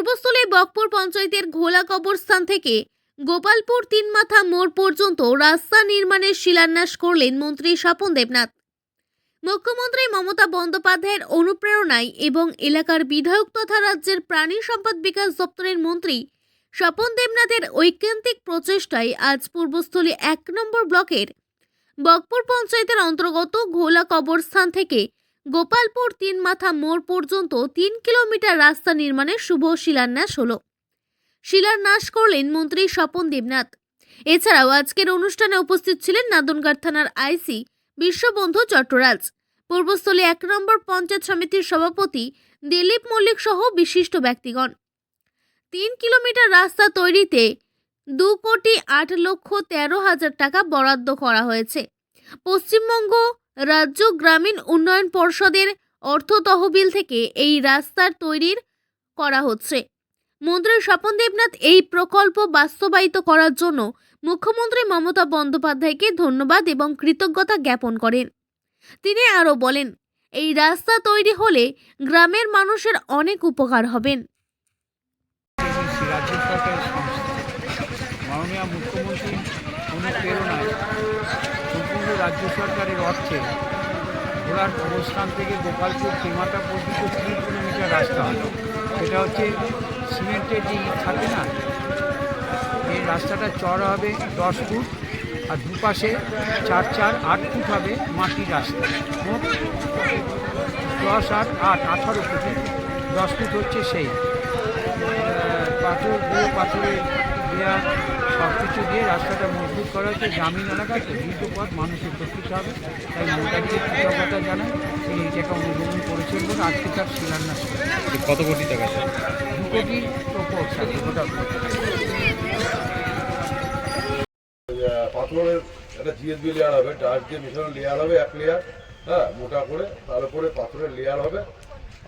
পূর্বস্থলী বকপুর পঞ্চায়েতের ঘোলা কবরস্থান থেকে গোপালপুর তিনমাথা মোড় পর্যন্ত রাস্তা নির্মাণের শিলান্যাস করলেন মন্ত্রী স্বপন দেবনাথ। মুখ্যমন্ত্রী মমতা বন্দ্যোপাধ্যায়ের অনুপ্রেরণায় এবং এলাকার বিধায়ক তথা রাজ্যের প্রাণী সম্পদ বিকাশ দপ্তরের মন্ত্রী স্বপন দেবনাথের ঐকান্তিক প্রচেষ্টায় আজ পূর্বস্থলী এক নম্বর ব্লকের বকপুর পঞ্চায়েতের অন্তর্গত ঘোলা কবরস্থান থেকে গোপালপুর তিন মাথা মোড় পর্যন্ত তিন কিলোমিটার রাস্তা নির্মাণের শুভ শিলান্যাস হলো। শিলান্যাস করলেন মন্ত্রী স্বপন দেবনাথ। এছাড়াও আজকের অনুষ্ঠানে উপস্থিত ছিলেন নাদনগার থানার আইসি বিশ্ববন্ধু চট্টরাজ। পূর্বস্থলী এক নম্বর পঞ্চায়েত সমিতির সভাপতি দিলীপ মল্লিক সহ বিশিষ্ট ব্যক্তিগণ। তিন কিলোমিটার রাস্তা তৈরিতে দু কোটি আট লক্ষ তেরো হাজার টাকা বরাদ্দ করা হয়েছে। পশ্চিমবঙ্গ রাজ্য গ্রামীণ উন্নয়ন পর্ষদের অর্থ তহবিল থেকে এই রাস্তার তৈরির করা হচ্ছে। মন্ত্রী স্বপন দেবনাথ এই প্রকল্প বাস্তবায়িত করার জন্য মুখ্যমন্ত্রী মমতা বন্দ্যোপাধ্যায়কে ধন্যবাদ এবং কৃতজ্ঞতা জ্ঞাপন করেন। তিনি আরও বলেন, এই রাস্তা তৈরি হলে গ্রামের মানুষের অনেক উপকার হবেন। মুখ্যমন্ত্রী রাজ্য সরকারের অর্থে ঘোড়ার অবস্থান থেকে গোপালপুর তেমাটা পর্যন্ত তিন কিলোমিটার রাস্তা হলো। সেটা হচ্ছে সিমেন্টের যে থাকে না, এই রাস্তাটা চড়া হবে দশ ফুট আর দুপাশে চার চার, আট ফুট হবে মাটির রাস্তা। দশ, আট আট, আঠারো ফুটে। দশ ফুট হচ্ছে সেই। পাথর দিয়ে পাথরের দেওয়া সব কিছু দিয়ে রাস্তাটা মজবুত করা হচ্ছে গ্রামীণ এলাকা তো দীর্ঘ পথ মানুষ উপকৃত হবে তাই মোটামুটি কৃতজ্ঞতা জানাই তিনি এটাকে অনুমোদন করেছেন বলে আজকে তার শিলান্যাস কত কোটি টাকা দু কোটির ওপর পাথরের একটা জিএসবি লেয়ার হবে ডাস্ট দিয়ে মিশানো লেয়ার হবে এক লেয়ার হ্যাঁ মোটা করে তার উপরে পাথরের লেয়ার হবে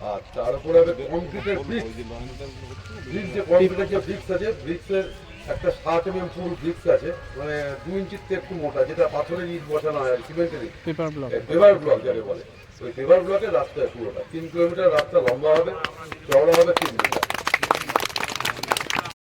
আর তার উপরে হবে কংক্রিটের ব্রিক্স ব্রিক্স যে কংক্রিটের যে ব্রিক্স আছে ব্রিক্সের একটা সাত এম এম ফুল ব্রিক্স আছে মানে দু ইঞ্চির একটু মোটা যেটা পাথরের ইট বসানো হয় আর সিমেন্টের পেপার ব্লক। পেপার ব্লক যাকে বলে। ওই পেপার ব্লকের রাস্তা পুরোটা তিন কিলোমিটার রাস্তা লম্বা হবে চওড়া হবে তিন মিটার।